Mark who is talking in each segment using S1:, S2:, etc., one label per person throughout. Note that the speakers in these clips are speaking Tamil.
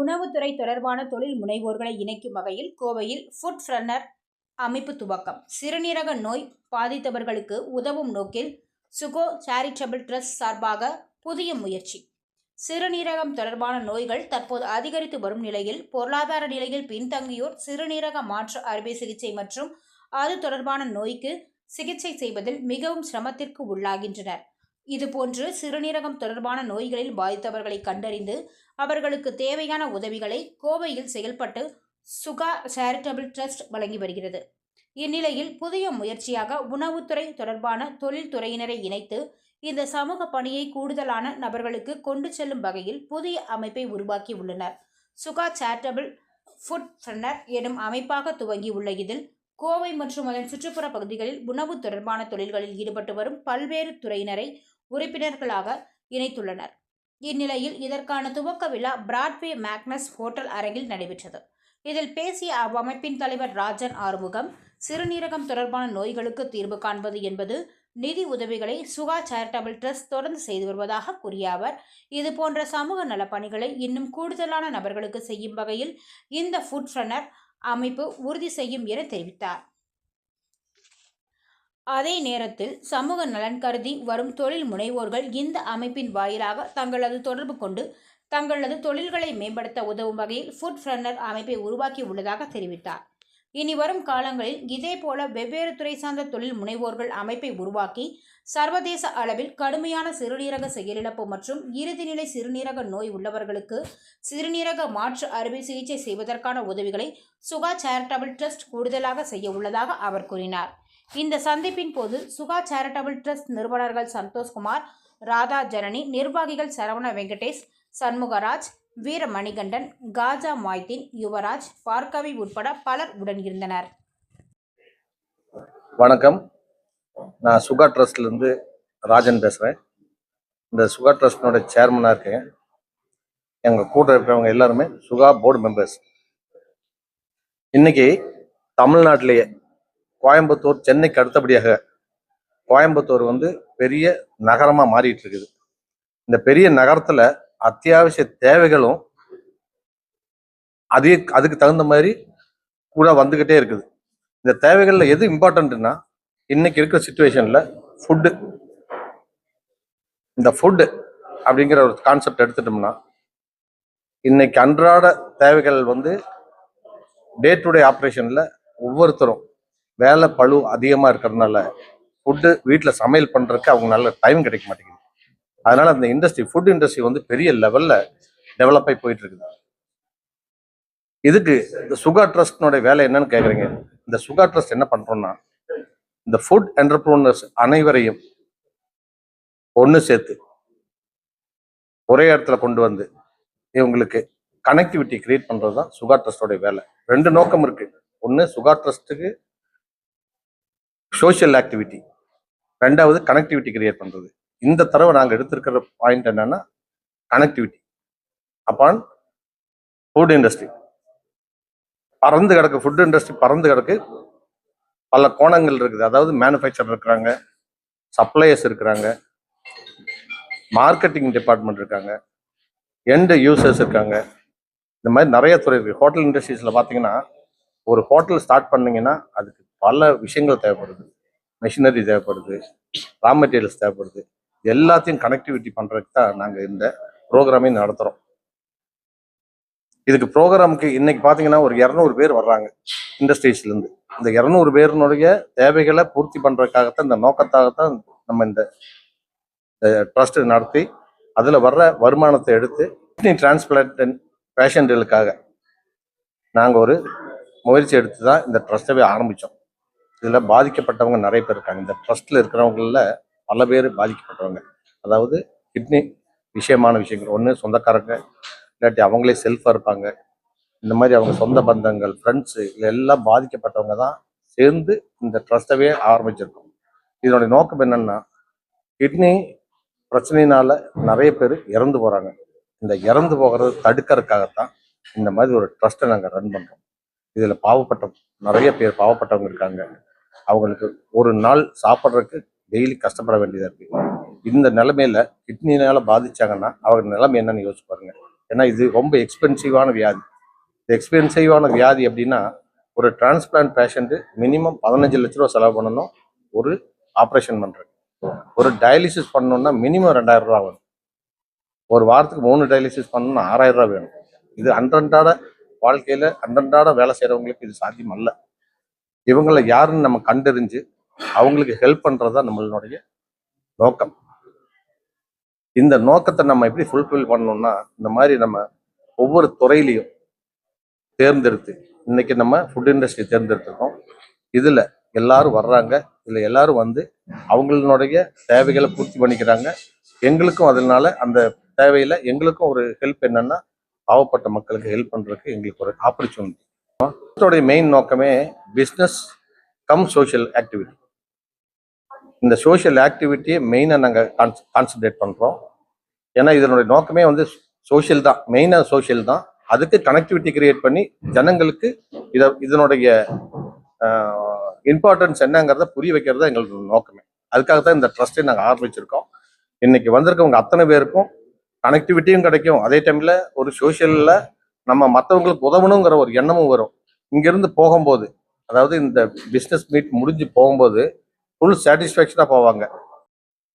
S1: உணவுத்துறை தொடர்பான தொழில் முனைவோர்களை இணைக்கும் வகையில் கோவையில் ஃபுட் ஃப்ரன்னர் அமைப்பு துவக்கம். சிறுநீரக நோய் பாதித்தவர்களுக்கு உதவும் நோக்கில் சுகோ சேரிட்டபிள் ட்ரஸ்ட் சார்பாக புதிய முயற்சி. சிறுநீரகம் தொடர்பான நோய்கள் தற்போது அதிகரித்து வரும் நிலையில் பொருளாதார நிலையில் பின்தங்கியோர் சிறுநீரக மாற்று அறுவை சிகிச்சை மற்றும் அது தொடர்பான நோய்க்கு சிகிச்சை செய்வதில் மிகவும் சிரமத்திற்கு உள்ளாகின்றனர். இதுபோன்று சிறுநீரகம் தொடர்பான நோய்களில் பாதித்தவர்களை கண்டறிந்து அவர்களுக்கு தேவையான உதவிகளை கோவையில் செயல்பட்டு சுகா சேரிட்டபிள் ட்ரஸ்ட் வழங்கி வருகிறது. இந்நிலையில் புதிய முயற்சியாக உணவுத்துறை தொடர்பான தொழில்துறையினரை இணைத்து இந்த சமூக பணியை கூடுதலான நபர்களுக்கு கொண்டு செல்லும் வகையில் புதிய அமைப்பை உருவாக்கி உள்ளனர் சுகா சேரிட்டபிள் ஃபுட் ஃப்ரன்னர் எனும் அமைப்பாக துவங்கி உள்ள இதில் கோவை மற்றும் அதன் சுற்றுப்புற பகுதிகளில் உணவு தொடர்பான தொழில்களில் ஈடுபட்டு வரும் பல்வேறு துறையினரை உறுப்பினர்களாக இணைத்துள்ளனர். இந்நிலையில் இதற்கான துவக்க விழா பிராட்வே மேக்னஸ் ஹோட்டல் அரங்கில் நடைபெற்றது. இதில் பேசிய அவ்வமைப்பின் தலைவர் ராஜன் ஆறுமுகம் சிறுநீரகம் தொடர்பான நோய்களுக்கு தீர்வு காண்பது என்பது நிதி உதவிகளை சுகா சேரிட்டபிள் ட்ரஸ்ட் தொடர்ந்து செய்து வருவதாக கூறிய அவர் இது போன்ற சமூக நலப்பணிகளை இன்னும் கூடுதலான நபர்களுக்கு செய்யும் வகையில் இந்த ஃபுட் ரன்னர் அமைப்பு உறுதி செய்யும் என தெரிவித்தார். அதே நேரத்தில் சமூக நலன் கருதி வரும் தொழில் முனைவோர்கள் இந்த அமைப்பின் வாயிலாக தங்களது தொடர்பு கொண்டு தங்களது தொழில்களை மேம்படுத்த உதவும் வகையில் ஃபுட் ஃப்ரன்னர் அமைப்பை உருவாக்கி உள்ளதாக தெரிவித்தார். இனி வரும் காலங்களில் இதேபோல வெவ்வேறு துறை சார்ந்த தொழில் முனைவோர்கள் அமைப்பை உருவாக்கி சர்வதேச அளவில் கடுமையான சிறுநீரக செயலிழப்பு மற்றும் இறுதிநிலை சிறுநீரக நோய் உள்ளவர்களுக்கு சிறுநீரக மாற்று அறுவை சிகிச்சை செய்வதற்கான உதவிகளை சுகா சேரிட்டபிள் ட்ரஸ்ட் கூடுதலாக செய்ய உள்ளதாக அவர் கூறினார். இந்த சந்திப்பின் போது சுகா சேரிட்டபிள் ட்ரஸ்ட் நிறுவனர்கள் சந்தோஷ்குமார் ராதா ஜனனி நிர்வாகிகள் சரவண வெங்கடேஷ் சண்முகராஜ் வீரமணிகண்டன் காஜா மாய்தீன் யுவராஜ் பார்கவி உட்பட பலர் உடன் இருந்தனர்.
S2: வணக்கம். நான் சுகா ட்ரஸ்ட்லேருந்து ராஜன் பேசுகிறேன் இந்த சுகா ட்ரஸ்டினோட சேர்மனாக இருக்கேன். எங்கள் கூட இருக்கிறவங்க எல்லாருமே சுகா போர்டு மெம்பர்ஸ். இன்னைக்கு தமிழ்நாட்டிலேயே கோயம்புத்தூர் சென்னைக்கு அடுத்தபடியாக கோயம்புத்தூர் வந்து பெரிய நகரமாக மாறிட்டு இருக்குது. இந்த பெரிய நகரத்தில் அத்தியாவசிய தேவைகளும் அதே அதுக்கு தகுந்த மாதிரி கூட வந்துக்கிட்டே இருக்குது. இந்த தேவைகளில் எது இம்பார்ட்டன்ட்னா இன்னைக்கு இருக்கிற சுச்சுவேஷனில் ஃபுட்டு இந்த ஃபுட்டு அப்படிங்கிற ஒரு கான்செப்ட் எடுத்துட்டோம்னா இன்னைக்கு அன்றாட தேவைகள் வந்து டே டு டே ஆப்ரேஷனில் ஒவ்வொருத்தரும் வேலை பழு அதிகமாக இருக்கிறதுனால ஃபுட்டு வீட்டில் சமையல் பண்ணுறதுக்கு அவங்க நல்ல டைம் கிடைக்க மாட்டேங்குது. அதனால அந்த இண்டஸ்ட்ரி ஃபுட் இண்டஸ்ட்ரி வந்து பெரிய லெவல்ல டெவலப் ஆகி போயிட்டு இருக்குது. இதுக்கு இந்த சுகா ட்ரஸ்ட்னுடைய வேலை என்னன்னு கேட்குறீங்க இந்த சுகா ட்ரஸ்ட் என்ன பண்றோம்னா இந்த ஃபுட் என்டர்பிரோனர்ஸ் அனைவரையும் ஒன்று சேர்த்து ஒரே இடத்துல கொண்டு வந்து இவங்களுக்கு கனெக்டிவிட்டி கிரியேட் பண்றது தான் சுகா ட்ரஸ்டோடைய வேலை. ரெண்டு நோக்கம் இருக்கு. ஒன்று சுகா ட்ரஸ்ட்டுக்கு சோஷியல் ஆக்டிவிட்டி ரெண்டாவது கனெக்டிவிட்டி கிரியேட் பண்ணுறது இந்த தடவை நாங்கள் எடுத்திருக்கிற பாயிண்ட் என்னன்னா கனெக்டிவிட்டி அப்பான் ஃபுட் இண்டஸ்ட்ரி பறந்து கிடக்கு ஃபுட் இண்டஸ்ட்ரி பறந்து கிடக்கு. பல கோணங்கள் இருக்குது. அதாவது மேனுஃபேக்சர் இருக்கிறாங்க சப்ளையர்ஸ் இருக்கிறாங்க மார்க்கெட்டிங் டிபார்ட்மெண்ட் இருக்காங்க எண்டு யூசர்ஸ் இருக்காங்க. இந்த மாதிரி நிறைய துறை இருக்குது ஹோட்டல் இண்டஸ்ட்ரீஸில் பார்த்தீங்கன்னா ஒரு ஹோட்டல் ஸ்டார்ட் பண்ணிங்கன்னா அதுக்கு பல விஷயங்கள் தேவைப்படுது. மிஷினரி தேவைப்படுது. ரா மெட்டீரியல்ஸ் தேவைப்படுது. எல்லாத்தையும் கனெக்டிவிட்டி பண்ணுறதுக்கு தான் நாங்கள் இந்த ப்ரோக்ராமே நடத்துகிறோம் இதுக்கு ப்ரோக்ராமுக்கு இன்னைக்கு பார்த்தீங்கன்னா ஒரு இரநூறு பேர் வர்றாங்க இண்டஸ்ட்ரீஸ்லேருந்து இந்த இரநூறு பேருனுடைய தேவைகளை பூர்த்தி பண்ணுறதுக்காகத்தான் இந்த நோக்கத்தாகத்தான் நம்ம இந்த ட்ரஸ்ட் நடத்தி அதில் வர்ற வருமானத்தை எடுத்து கிட்னி டிரான்ஸ்பிளான்ட் பேஷண்ட்டுகளுக்காக நாங்கள் ஒரு முயற்சி எடுத்து தான் இந்த ட்ரஸ்ட்டவே ஆரம்பித்தோம் இதில் பாதிக்கப்பட்டவங்க நிறைய பேர் இருக்காங்க. இந்த ட்ரஸ்ட்டில் இருக்கிறவங்களில் பல பேர் பாதிக்கப்பட்டவங்க. அதாவது கிட்னி விஷயமான விஷயங்கள். ஒன்று சொந்தக்காரங்க இல்லாட்டி அவங்களே செல்ஃபாக இருப்பாங்க. இந்த மாதிரி அவங்க சொந்த பந்தங்கள் ஃப்ரெண்ட்ஸு எல்லாம் பாதிக்கப்பட்டவங்க தான் சேர்ந்து இந்த ட்ரஸ்ட்டவே ஆரம்பிச்சிருக்கோம். இதனுடைய நோக்கம் என்னென்னா கிட்னி பிரச்சனையினால் நிறைய பேர் இறந்து போகிறாங்க இந்த இறந்து போகிறத தடுக்கிறதுக்காகத்தான் இந்த மாதிரி ஒரு ட்ரஸ்ட்டை நாங்கள் ரன் பண்ணுறோம் இதில் பாவப்பட்ட நிறைய பேர் பாவப்பட்டவங்க இருக்காங்க. அவங்களுக்கு ஒரு நாள் சாப்பிட்றதுக்கு டெய்லி கஷ்டப்பட வேண்டியதாக இருக்குது இந்த நிலமையில கிட்னினால பாதிச்சாங்கன்னா அவங்க நிலைமை என்னன்னு யோசிச்சு பாருங்க. ஏன்னா இது ரொம்ப எக்ஸ்பென்சிவான வியாதி. இந்த எக்ஸ்பென்சிவான வியாதி அப்படின்னா ஒரு டிரான்ஸ்பிளான்ட் பேஷண்ட்டு மினிமம் பதினஞ்சு லட்ச ரூபா செலவு பண்ணணும். ஒரு ஆப்ரேஷன் பண்ணுறது ஒரு டயாலிசிஸ் பண்ணணும்னா மினிமம் ரெண்டாயிரம் ரூபா வரும் ஒரு வாரத்துக்கு மூணு டயாலிசிஸ் பண்ணணும்னா ஆறாயிரம் ரூபா வேணும். இது அன்றன்றாட வாழ்க்கையில் அன்றன்றாட வேலை செய்கிறவங்களுக்கு இது சாத்தியம் அல்ல. இவங்களை யாருன்னு நம்ம கண்டறிஞ்சு அவங்களுக்கு ஹெல்ப் பண்ணுறது தான் நம்மளுடைய நோக்கம். இந்த நோக்கத்தை நம்ம எப்படி ஃபுல்ஃபில் பண்ணணும்னா இந்த மாதிரி நம்ம ஒவ்வொரு துறையிலையும் தேர்ந்தெடுத்து இன்னைக்கு நம்ம ஃபுட் இண்டஸ்ட்ரி தேர்ந்தெடுத்திருக்கோம். இதுல எல்லாரும் வர்றாங்க. இதுல எல்லாரும் வந்து அவங்களுடைய தேவைகளை பூர்த்தி பண்ணிக்கிறாங்க. எங்களுக்கும் அதனால அந்த தேவையில எங்களுக்கும் ஒரு ஹெல்ப் என்னன்னா பாவப்பட்ட மக்களுக்கு ஹெல்ப் பண்றதுக்கு எங்களுக்கு ஒரு ஆப்பர்ச்சுனிட்டி மெயின் நோக்கமே பிஸ்னஸ் கம் சோஷியல் ஆக்டிவிட்டி இந்த சோஷியல் ஆக்டிவிட்டியை மெயினாக நாங்கள் கான்சன்ட்ரேட் பண்ணுறோம் ஏன்னா இதனுடைய நோக்கமே வந்து சோஷியல் தான். மெயினாக சோஷியல் தான். அதுக்கு கனெக்டிவிட்டி கிரியேட் பண்ணி ஜனங்களுக்கு இதை இதனுடைய இம்பார்ட்டன்ஸ் என்னங்கிறத புரிய வைக்கிறது தான் எங்களுக்கு நோக்கமே. அதுக்காக தான் இந்த ட்ரஸ்ட்டை நாங்கள் ஆரம்பிச்சிருக்கோம். இன்னைக்கு வந்திருக்கவங்க அத்தனை பேருக்கும் கனெக்டிவிட்டியும் கிடைக்கும். அதே டைமில் ஒரு சோஷியலில் நம்ம மற்றவங்களுக்கு உதவணுங்கிற ஒரு எண்ணமும் வரும். இங்கேருந்து போகும்போது அதாவது இந்த பிஸ்னஸ் மீட் முடிஞ்சு போகும்போது ஃபுல் சாட்டிஸ்ஃபேக்ஷனாக போவாங்க.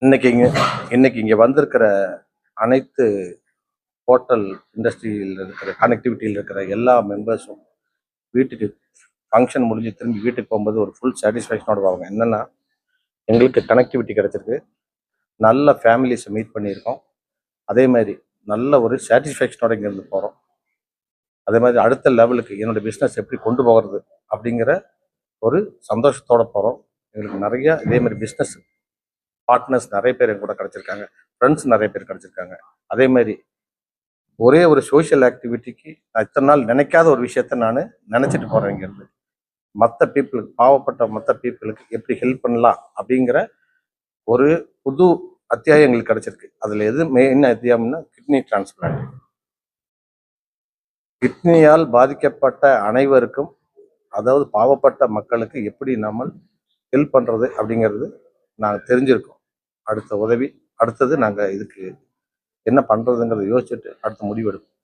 S2: இன்னைக்கு இங்கே இன்னைக்கு இங்கே வந்திருக்கிற அனைத்து ஹோட்டல் இண்டஸ்ட்ரியில் இருக்கிற கனெக்டிவிட்டியில் இருக்கிற எல்லா மெம்பர்ஸும் வீட்டுக்கு ஃபங்க்ஷன் முடிஞ்சு திரும்பி வீட்டுக்கு போகும்போது ஒரு ஃபுல் சாட்டிஸ்ஃபேக்ஷனோட போவாங்க. என்னன்னா எங்களுக்கு கனெக்டிவிட்டி கிடச்சிருக்கு. நல்ல ஃபேமிலிஸை மீட் பண்ணியிருக்கோம். அதே மாதிரி நல்ல ஒரு சாட்டிஸ்ஃபேக்ஷனோட இங்கேருந்து போகிறோம் அதே மாதிரி அடுத்த லெவலுக்கு என்னோட பிஸ்னஸ் எப்படி கொண்டு போகிறது அப்படிங்கிற ஒரு சந்தோஷத்தோடு போகிறோம் எங்களுக்கு நிறைய இதே மாதிரி பிஸ்னஸ் பார்ட்னர்ஸ் நிறைய பேர் எங்க கூட கிடச்சிருக்காங்க. ஃப்ரெண்ட்ஸ் நிறைய பேர் கிடைச்சிருக்காங்க. அதே மாதிரி ஒரே ஒரு சோஷியல் ஆக்டிவிட்டிக்கு நான் இத்தனை நாள் நினைக்காத ஒரு விஷயத்த நான் நினச்சிட்டு போகிறேன் இங்கேருந்து. மற்ற பீப்புளுக்கு பாவப்பட்ட மற்ற பீப்புளுக்கு எப்படி ஹெல்ப் பண்ணலாம் அப்படிங்கிற ஒரு புது அத்தியாயம் எங்களுக்கு கிடச்சிருக்கு. அதில் எது மெயின் அத்தியாயம்னா கிட்னி டிரான்ஸ்பிளான்ட் கிட்னியால் பாதிக்கப்பட்ட அனைவருக்கும் அதாவது பாவப்பட்ட மக்களுக்கு எப்படி நம்ம ஹெல்ப் பண்ணுறது அப்படிங்கிறது நாங்கள் தெரிஞ்சிருக்கோம். அடுத்த உதவி அடுத்தது நாங்கள் இதுக்கு என்ன பண்ணுறதுங்கிறத யோசிச்சுட்டு அடுத்த முடிவு எடுப்போம்.